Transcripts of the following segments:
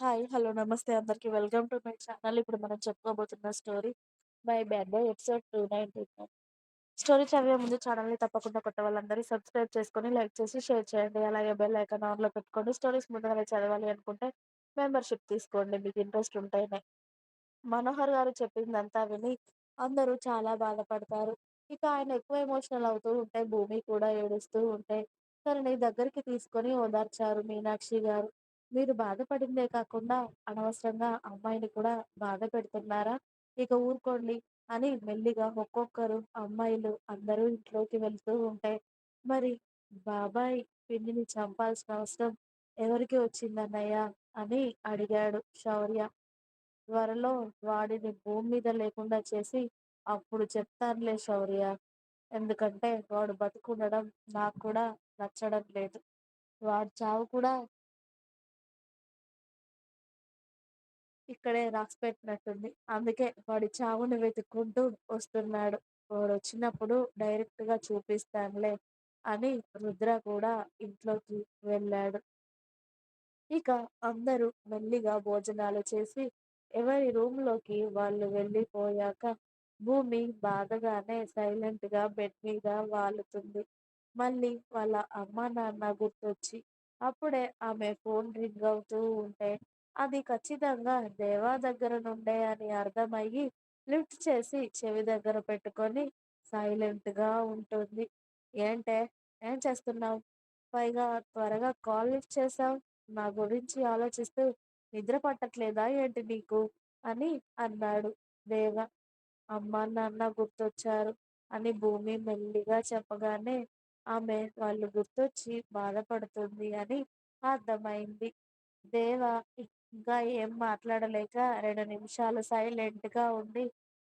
Hi. Hello. నమస్తే అందరికి. Welcome to my channel. ఇప్పుడు మనం చెప్పుకోబోతున్న story 'my bad boy' episode 299. Story చదివే ముందు ఛానల్‌ని తప్పకుండా కొత్త వాళ్ళందరూ సబ్స్క్రైబ్ చేసుకొని, లైక్ చేసి, షేర్ చేయండి. అలాగే బెల్ ఐకాన్ ఆన్‌లో పెట్టుకోండి. స్టోరీస్ ముందుగానే చదవాలి అనుకుంటే మెంబర్‌షిప్ తీసుకోండి. మీకు ఇంట్రెస్ట్ ఉంటేనే. మనోహర్ గారు చెప్పిందంతా విని అందరూ చాలా బాధపడతారు. ఇక ఆయన ఎక్కువ ఎమోషనల్ అవుతూ ఉంటే భూమి కూడా ఏడుస్తూ ఉంటే తనని దగ్గరికి తీసుకొని ఓదార్చారు మీనాక్షి గారు. మీరు బాధపడిందే కాకుండా అనవసరంగా అమ్మాయిని కూడా బాధ పెడుతున్నారా? ఇక ఊరుకోండి అని మెల్లిగా ఒక్కొక్కరు అమ్మాయిలు అందరూ ఇంట్లోకి వెళ్తూ ఉంటే మరి బాబాయ్ పిన్నిని చంపాల్సిన అవసరం ఎవరికి వచ్చిందన్నయ్య అని అడిగాడు శౌర్య. త్వరలో వాడిని భూమి మీద లేకుండా చేసి అప్పుడు చెప్తానులే శౌర్య. ఎందుకంటే వాడు బతుకుండడం నాకు కూడా నచ్చడం లేదు. వాడి చావు కూడా ఇక్కడే రాసిపెట్టినట్టుంది. అందుకే వాడి చావుని వెతుక్కుంటూ వస్తున్నాడు. వాడు వచ్చినప్పుడు డైరెక్ట్గా చూపిస్తానులే అని రుద్ర కూడా ఇంట్లోకి వెళ్ళాడు. ఇక అందరూ మెల్లిగా భోజనాలు చేసి ఎవరి రూమ్లోకి వాళ్ళు వెళ్ళిపోయాక భూమి బాధగానే సైలెంట్గా బెడ్ మీద వాలుతుంది. మళ్ళీ వాళ్ళ అమ్మా నాన్న గుర్తొచ్చి అప్పుడే ఆమె ఫోన్ రింగ్ అవుతూ ఉంటే అది ఖచ్చితంగా దేవా దగ్గర నుండే అని అర్థమయ్యి లిఫ్ట్ చేసి చెవి దగ్గర పెట్టుకొని సైలెంట్‌గా ఉంటుంది. ఏంటే? ఏం చేస్తున్నావు? పైగా త్వరగా కాల్ లిఫ్ట్ చేసావు నా గురించి ఆలోచిస్తూ నిద్ర పట్టట్లేదా ఏంటి నీకు? అని అన్నాడు దేవ. అమ్మా నాన్న గుర్తొచ్చారు అని భూమి మెల్లిగా చెప్పగానే ఆమె వాళ్ళు గుర్తొచ్చి బాధపడుతుంది అని అర్థమైంది. దేవ ఇంకా ఏం మాట్లాడలేక రెండు నిమిషాలు సైలెంట్‌గా ఉండి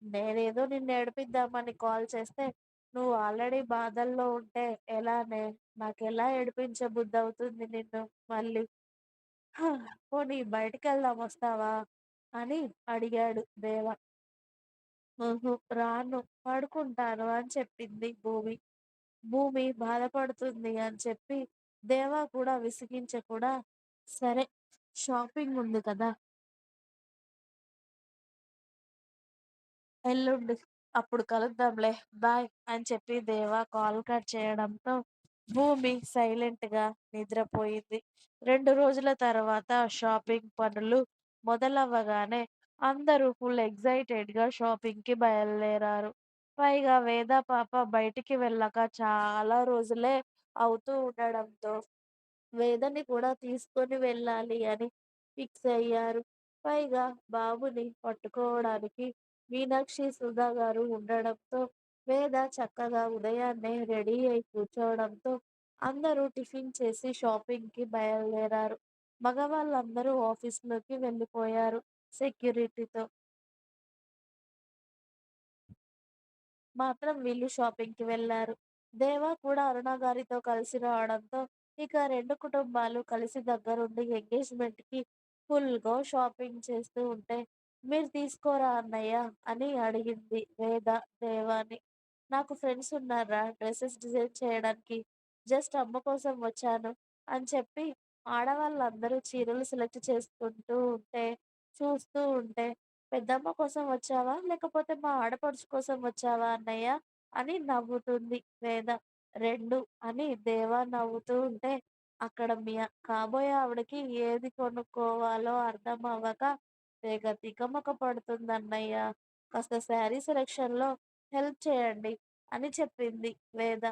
నేనేదో నిన్ను ఏడిపిద్దామని కాల్ చేస్తే నువ్వు ఆల్రెడీ బాధల్లో ఉంటే ఎలానే? నాకు ఎలా ఏడిపించ బుద్ధి అవుతుంది నిన్ను మళ్ళీ? హ! పోనీ బయటికెళ్దాం వస్తావా? అని అడిగాడు దేవ. ఉహూ! రాను. పడుకుంటాను అని చెప్పింది భూమి. భూమి బాధపడుతుంది అని చెప్పి దేవ కూడా విసిగించకుండా సరే షాపింగ్ ఉంది కదా! ఎల్లుండి. అప్పుడు కలుద్దాంలే. బాయ్ అని చెప్పి దేవా కాల్ కట్ చేయడంతో భూమి సైలెంట్గా నిద్రపోయింది. రెండు రోజుల తర్వాత షాపింగ్ పనులు మొదలవ్వగానే అందరూ ఫుల్ ఎగ్జైటెడ్గా షాపింగ్కి బయలుదేరారు. పైగా వేద పాప బయటికి వెళ్ళక చాలా రోజులే అవుతూ ఉండడంతో వేదని కూడా తీసుకొని వెళ్ళాలి అని ఫిక్స్ అయ్యారు. పైగా బాబుని పట్టుకోవడానికి మీనాక్షి, సుధా గారు ఉండడంతో వేద చక్కగా ఉదయాన్నే రెడీ అయి కూర్చోవడంతో అందరూ టిఫిన్ చేసి షాపింగ్కి బయలుదేరారు. మగవాళ్ళందరూ ఆఫీస్‌లోకి వెళ్ళిపోయారు సెక్యూరిటీతో. మాత్రం వీళ్ళు షాపింగ్కి వెళ్ళారు. దేవా కూడా అరుణ గారితో కలిసి రావడంతో ఇక రెండు కుటుంబాలు కలిసి దగ్గరుండి ఎంగేజ్‌మెంట్‌కి ఫుల్‌గా షాపింగ్ చేస్తూ ఉంటే మీరు తీసుకోరా అన్నయ్య అని అడిగింది వేద దేవాని. నాకు ఫ్రెండ్స్ ఉన్నారా డ్రెస్సెస్ డిజైన్ చేయడానికి. జస్ట్ అమ్మ కోసం వచ్చాను అని చెప్పి ఆడవాళ్ళందరూ చీరలు సెలెక్ట్ చేసుకుంటూ ఉంటే చూస్తూ ఉంటే పెద్దమ్మ కోసం వచ్చావా? లేకపోతే మా ఆడపడుచు కోసం వచ్చావా అన్నయ్య? అని నవ్వుతుంది వేద. రెండు అని దేవా నవ్వుతూ ఉంటే అక్కడ మీ కాబోయే ఆవిడకి ఏది కొనుక్కోవాలో అర్థం అవ్వక తెగ తికమక పడుతుందన్నయ్య. కాస్త శారీ సెలక్షన్‌లో హెల్ప్ చేయండి అని చెప్పింది వేద.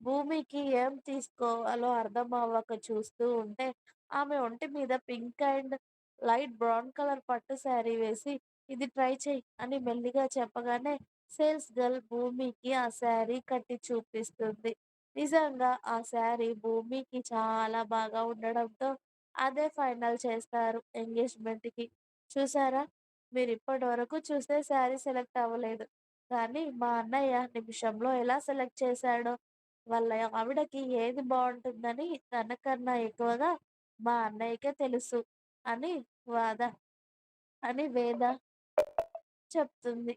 భూమికి ఏం తీసుకోవాలో అర్థం అవ్వక చూస్తూ ఉంటే ఆమె ఒంటి మీద pink and light brown colour పట్టు శారీ వేసి ఇది ట్రై చెయ్యి అని మెల్లిగా చెప్పగానే సేల్స్ గర్ల్ భూమికి ఆ శారీ కట్టి చూపిస్తుంది. నిజంగా ఆ శారీ భూమికి చాలా బాగా ఉండడంతో అదే ఫైనల్ చేస్తారు ఎంగేజ్‌మెంట్‌కి. చూసారా? మీరిప్పటి వరకు చూస్తే శారీ సెలెక్ట్ అవ్వలేదు. కానీ మా అన్నయ్య నిమిషంలో ఎలా సెలెక్ట్ చేశాడో! వాళ్ళ ఆవిడకి ఏది బావుంటుందని తనకన్నా ఎక్కువగా మా అన్నయ్యకే తెలుసు అని వాద అని వేద చెప్తుంది.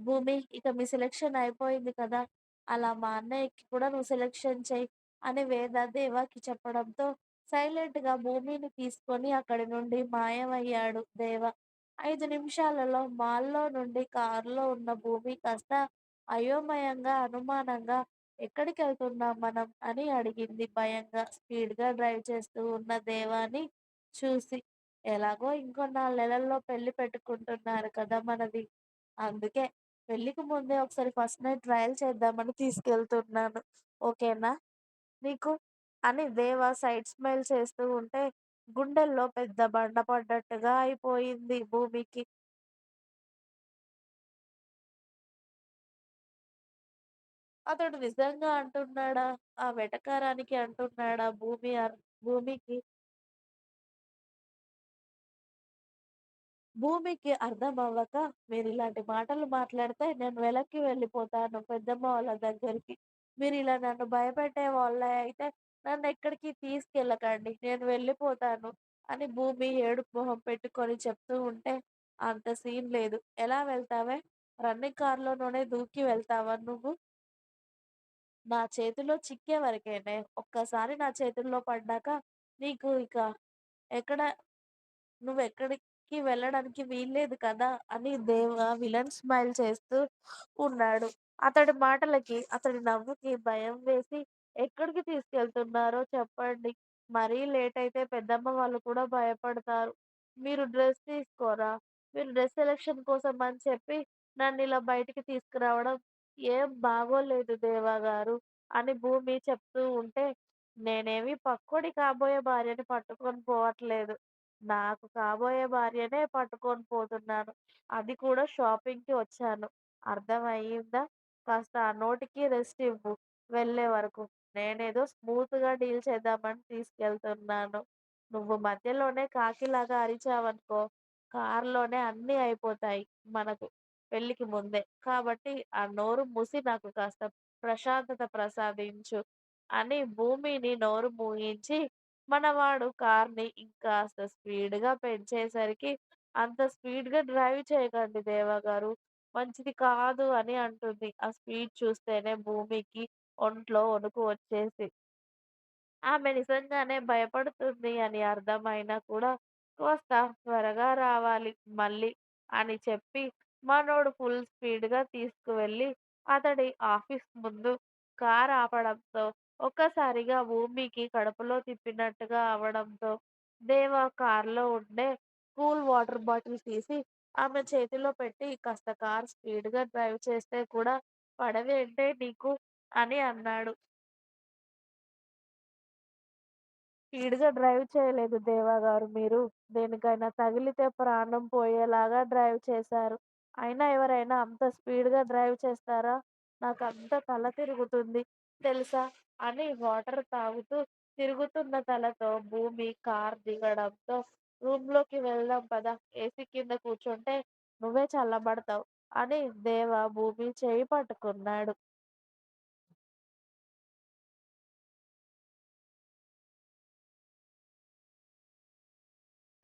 భూమి ఇక మీ సెలక్షన్ అయిపోయింది కదా! అలా మా అన్నయ్యకి కూడా నువ్వు సెలక్షన్ చెయ్యి అని వేద దేవాకి చెప్పడంతో సైలెంట్‌గా భూమిని తీసుకొని అక్కడి నుండి మాయమయ్యాడు దేవ. ఐదు నిమిషాలలో మాల్‌లో నుండి కారులో ఉన్న భూమి కాస్త అయోమయంగా, అనుమానంగా "ఎక్కడికెళ్తున్నాం మనం" అని అడిగింది భయంగా స్పీడ్‌గా డ్రైవ్ చేస్తూ ఉన్న దేవాని చూసి. "ఎలాగో ఇంకో నాలుగు నెలల్లో పెళ్ళి పెట్టుకుంటున్నారు కదా మనది. అందుకే పెళ్ళికి ముందే ఒకసారి ఫస్ట్ నైట్ ట్రయల్ చేద్దామని తీసుకెళ్తున్నాను. ఓకేనా నీకు?" అని దేవ సైడ్ స్మైల్ చేస్తూ ఉంటే గుండెల్లో పెద్ద బండ పడ్డట్టుగా అయిపోయింది భూమికి. అతడు నిజంగా అంటున్నాడా? ఆ వెటకారానికి అంటున్నాడా భూమి అర్ భూమికి అర్థమవ్వక మీరు ఇలాంటి మాటలు మాట్లాడితే నేను వెనక్కి వెళ్ళిపోతాను పెద్దమ్మ వాళ్ళ దగ్గరికి. మీరు ఇలా నన్ను భయపెట్టే వాళ్ళే అయితే నన్ను ఎక్కడికి తీసుకెళ్ళకండి. నేను వెళ్ళిపోతాను అని భూమి ఏడుపు మొహం పెట్టుకొని చెప్తూ ఉంటే, అంత సీన్ లేదు. ఎలా వెళ్తావే? రన్నింగ్ కార్‌లోనే దూకి వెళ్తావా నువ్వు? నా చేతిలో చిక్కే వరకేనే. ఒక్కసారి నా చేతుల్లో పడ్డాక నీకు ఇక ఎక్కడ నువ్వెక్కడికి వెళ్ళడానికి వీల్లేదు కదా! అని దేవ విలన్ స్మైల్ చేస్తూ ఉన్నాడు. అతడి మాటలకి, అతడి నవ్వుకి భయం వేసి ఎక్కడికి తీసుకెళ్తున్నారో చెప్పండి. మరీ లేట్ అయితే పెద్దమ్మ వాళ్ళు కూడా భయపడతారు. మీరు డ్రెస్ తీసుకోరా? మీరు డ్రెస్ సెలక్షన్ కోసం అని చెప్పి నన్ను ఇలా బయటికి తీసుకురావడం ఏం బాగోలేదు దేవా గారు అని భూమి చెప్తూ ఉంటే, నేనేమి పక్కోడి కాబోయే భార్యని పట్టుకొని పోవట్లేదు. నాకు కాబోయే భార్యనే పట్టుకొని పోతున్నాను. అది కూడా షాపింగ్‌కి వచ్చాను. అర్థమయిందా? కాస్త ఆ నోటికి రెస్ట్ ఇవ్వు వెళ్ళే వరకు. నేనేదో స్మూత్‌గా డీల్ చేద్దామని తీసుకెళ్తున్నాను. నువ్వు మధ్యలోనే కాకిలాగా అరిచావనుకో, కారులోనే అన్నీ అయిపోతాయి మనకు పెళ్ళికి ముందే. కాబట్టి ఆ నోరు మూసి నాకు కాస్త ప్రశాంతత ప్రసాదించు అని భూమిని నోరు మూయించి మనవాడు కార్‌ని ఇంకాస్త స్పీడ్‌గా పెంచేసరికి అంత స్పీడ్‌గా డ్రైవ్ చేయకండి దేవా గారు మంచిది కాదు అని అంటుంది. ఆ స్పీడ్ చూస్తేనే భూమికి ఒంట్లో వణుకు వచ్చేసి. ఆమె నిజంగానే భయపడుతుంది అని అర్థమైనా కూడా "కోస్త త్వరగా రావాలి మళ్ళీ" అని చెప్పి మనోడు ఫుల్ స్పీడ్‌గా తీసుకువెళ్ళి అతడి ఆఫీస్ ముందు కార్ ఆపడంతో ఒక్కసారిగా భూమికి కడుపులో తిప్పినట్టుగా అవడంతో దేవ కార్‌లో ఉండే కూల్ వాటర్ బాటిల్ తీసి ఆమె చేతిలో పెట్టి "కాస్త కార్ స్పీడ్‌గా డ్రైవ్ చేస్తే కూడా పడవేంటే నీకు" అని అన్నాడు. స్పీడ్‌గా డ్రైవ్ చేయలేదు దేవగారు మీరు. దేనికైనా తగిలితే ప్రాణం పోయేలాగా డ్రైవ్ చేశారు. అయినా ఎవరైనా అంత స్పీడ్‌గా డ్రైవ్ చేస్తారా? నాకు అంత తల తిరుగుతుంది తెలుసా? అని వాటర్ తాగుతూ తిరుగుతున్న తలతో భూమి కార్ దిగడంతో రూమ్లోకి వెళ్దాం పదా ఏసీ కింద కూర్చుంటే నువ్వే చల్లబడతావు అని దేవ భూమి చేయి పట్టుకున్నాడు.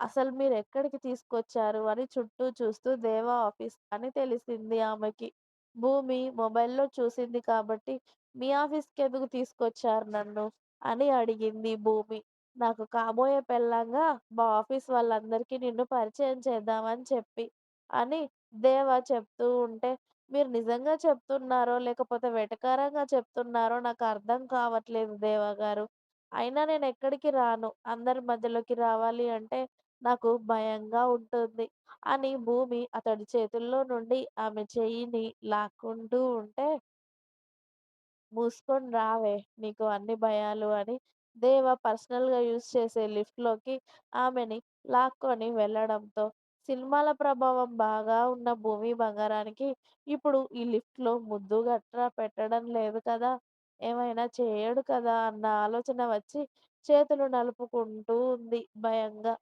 అసలు మీరు ఎక్కడికి తీసుకొచ్చారు అని చుట్టూ చూస్తూ దేవా ఆఫీస్ అని తెలిసింది ఆమెకి. భూమి మొబైల్‌లో చూసింది కాబట్టి మీ ఆఫీస్కి ఎందుకు తీసుకొచ్చారు నన్ను? అని అడిగింది భూమి. నాకు కాబోయే పెళ్ళంగా మా ఆఫీస్ వాళ్ళందరికీ నిన్ను పరిచయం చేద్దామని చెప్పి. అని దేవ చెప్తూ ఉంటే, మీరు నిజంగా చెప్తున్నారో లేకపోతే వెటకారంగా చెప్తున్నారో నాకు అర్థం కావట్లేదు దేవగారు. అయినా నేను ఎక్కడికి రాను. అందరి మధ్యలోకి రావాలి అంటే నాకు భయంగా ఉంటుంది. అని భూమి అతడి చేతుల్లో నుండి ఆమె చెయ్యిని లాక్కుంటూ ఉంటే, మూసుకొని రావే నీకు అన్ని భయాలు అని దేవ పర్సనల్‌గా యూజ్ చేసే లిఫ్ట్‌లోకి ఆమెని లాక్కొని వెళ్ళడంతో, సినిమాల ప్రభావం బాగా ఉన్న భూమి బంగారానికి ఇప్పుడు ఈ లిఫ్ట్‌లో ముద్దు గట్రా పెట్టడం లేదు కదా! ఏమైనా చేయడు కదా అన్న ఆలోచన వచ్చి చేతులు నలుపుకుంటూ ఉంది భయంగా.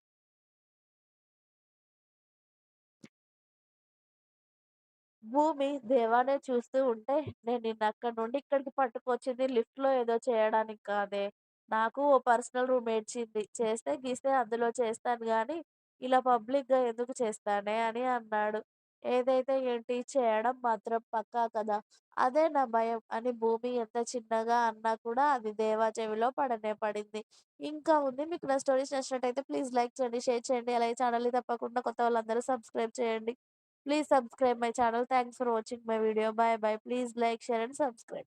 భూమి దేవానే చూస్తూ ఉంటే, నేను నిన్నక్కడి నుండి ఇక్కడికి పట్టుకొచ్చింది లిఫ్ట్‌లో ఏదో చేయడానికి కాదే. నాకు ఓ పర్సనల్ రూమ్ ఇచ్చింది. చేస్తే గీస్తే అందులో చేస్తాను గాని ఇలా పబ్లిక్‌గా ఎందుకు చేస్తానే అని అన్నాడు. ఏదైతే ఏంటి చేయడం మాత్రం పక్కా కదా! అదే నా భయం అని భూమి ఎంత చిన్నగా అన్నా కూడా అది దేవా చెవిలో పడనే పడింది. ఇంకా ఉంది. మీకు నా స్టోరీస్ నచ్చినట్టయితే ప్లీజ్ లైక్ చేయండి, షేర్ చేయండి. అలాగే ఛానల్ని తప్పకుండా కొత్త వాళ్ళందరూ సబ్స్క్రైబ్ చేయండి. Please subscribe my channel. Thanks for watching my video. Bye bye. Please like, share and subscribe.